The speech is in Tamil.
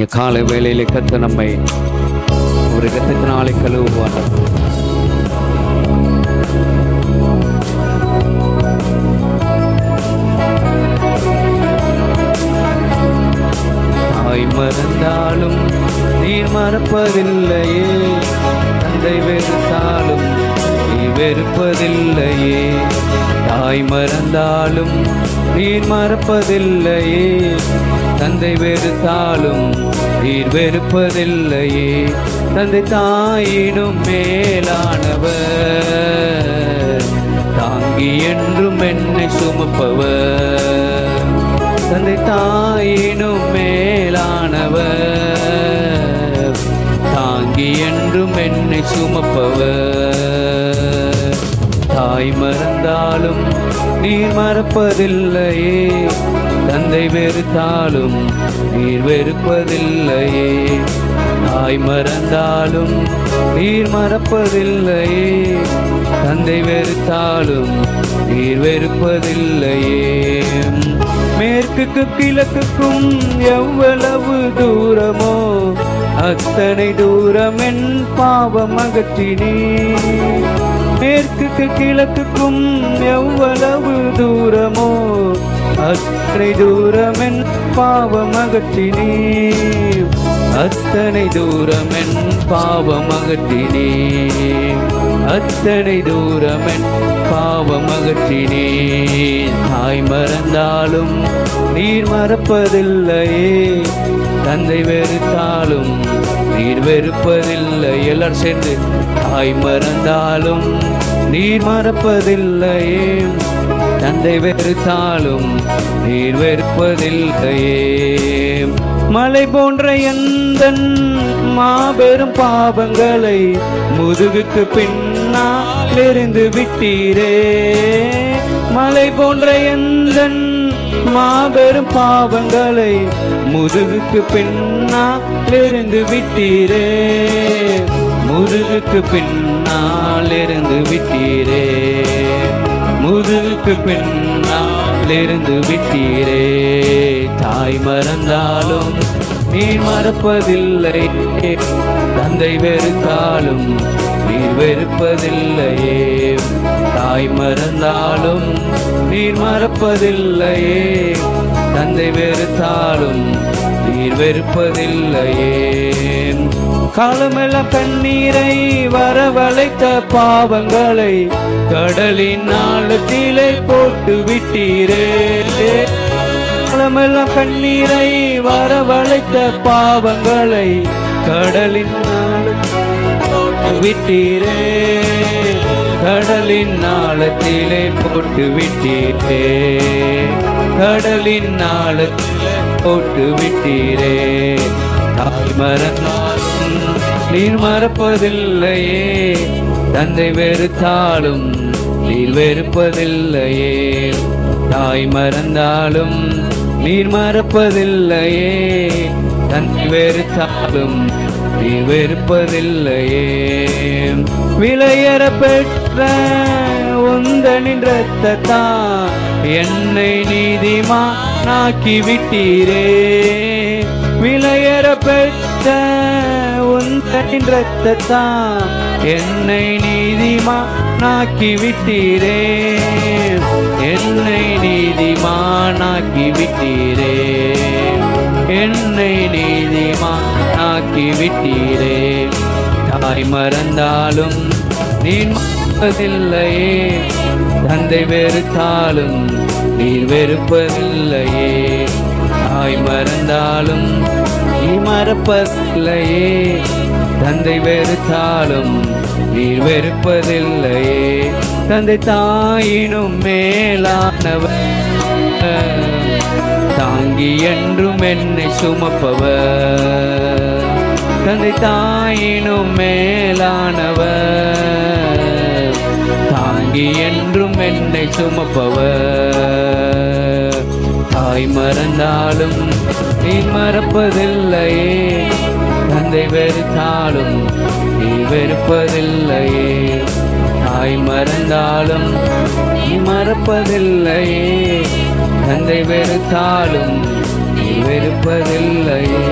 இங்க காலை வேளையிலே கத்து நம்மை ஒரு இரத்தத்தினாலே கழுவுவார். தாய் மறந்தாலும் நீர் மறப்பதில்லையே. தந்தை வெறுத்தாலும் நீ வெறுப்பதில்லையே. தாய் மறந்தாலும் நீர் மறப்பதில்லையே. தந்தை வெறுத்தாலும் நீர் வெறுப்பதில்லையே. தந்தை தாயினும் மேலானவர். தாங்கி என்றும் என்னை சுமப்பவர். தந்தை தாயினும் மேலானவர். தாங்கி என்றும் என்னை சுமப்பவர். தாய் மறந்தாலும் நீர் மறப்பதில்லையே. தந்தை வெறுத்தாலும் நீர் வெறுப்பதில்லையே. தாய் மறந்தாலும் நீர் மறப்பதில்லையே. தந்தை வெறுத்தாலும் நீர் வெறுப்பதில்லையே. மேற்குக்கு கிழக்குக்கும் எவ்வளவு தூரமோ அத்தனை தூரம் என் பாவம் அகற்றினே மேற்குக்கு கிழக்குக்கும் எவ்வளவு தூரமோ அத்தனை தூரமென் என் பாவம் அத்தனை தூரமென் என் பாவம் அத்தனை தூரமென் என் பாவம் தாய் மறந்தாலும் நீர் மறப்பதில்லையே. தந்தை வெறுத்தாலும் நீர் வெறுப்பதில்லை. எல்லாரும் சேர்ந்து தாய் மறந்தாலும் நீர் மறப்பதில்லையே. தந்தை வெறுத்தாலும் நீர் வெறுப்பதில்லையே மலை போன்ற எந்த மாபெரும் பாவங்களை முதுகுக்கு பின்னால் எறிந்து விட்டீரே. மலை போன்ற எந்த மாபெரும் பாவங்களை முதுகுக்கு பின்னால் எறிந்து விட்டீரே. முதுகுக்கு பின்னால் இருந்து விட்டீரே. முதுகுக்கு பின்னாலிருந்து விட்டீரே. தாய் மறந்தாலும் நீர் மறப்பதில்லை தந்தை வெறுத்தாலும் நீர் வெறுப்பதில்லையே. தாய் மறந்தாலும் நீர் மறப்பதில்லையே. தந்தை வெறுத்தாலும் நீர் வெறுப்பதில்லையே. காலமெல்லாம் கண்ணீரை வரவழைத்த பாவங்களை கடலின் ஆழத்திலே போட்டு விட்டீரே. காலமெல்லாம் கண்ணீரை வரவழைத்த பாவங்களை கடலின் போட்டு விட்டீரே. கடலின் ஆழத்திலே போட்டு விட்டீரே. கடலின் ஆழத்திலே போட்டு விட்டீரே. தாய் மறந்தாலும் நீர் மறப்பதில்லையே. தந்தை வெறுத்தாலும் நீர் வெறுப்பதில்லையே. தாய் மறந்தாலும் நீர் மறப்பதில்லையே. தந்தை வெறுத்தாலும் நீர் வெறுப்பதில்லையே. விலையற பெற்ற உந்தனின் ரத்தத்தா என்னை நீதிமா நாக்கி விட்டீரே விலையற பெற்ற உந்தனின் ரத்தத்தான் என்னை நீதிமா நாக்கி விட்டீரே என்னை நீதிமா நாக்கி விட்டீரே என்னை நீதிமா நாக்கி விட்டீரே தாய் மறந்தாலும் நீர் மறப்பதில்லையே. தந்தை வெறுத்தாலும் நீர் வெறுப்பதில்லையே. தாய் மறந்தாலும் நீ மறப்பதில்லையே. தந்தை வெறுத்தாலும் நீர் வெறுப்பதில்லையே. தந்தை தாயினும் மேலானவர். தாங்கி என்றும் என்னை சுமப்பவர். தந்தை தாயினும் மேலானவர். தாங்கி என்றும் என்னை சுமப்பவர். தாய் மறந்தாலும் நீ மறப்பதில்லையே. தந்தை வெறுத்தாலும் நீ வெறுப்பதில்லையே. தாய் மறந்தாலும் நீ மறப்பதில்லையே. தந்தை வெறுத்தாலும் நீ வெறுப்பதில்லையே.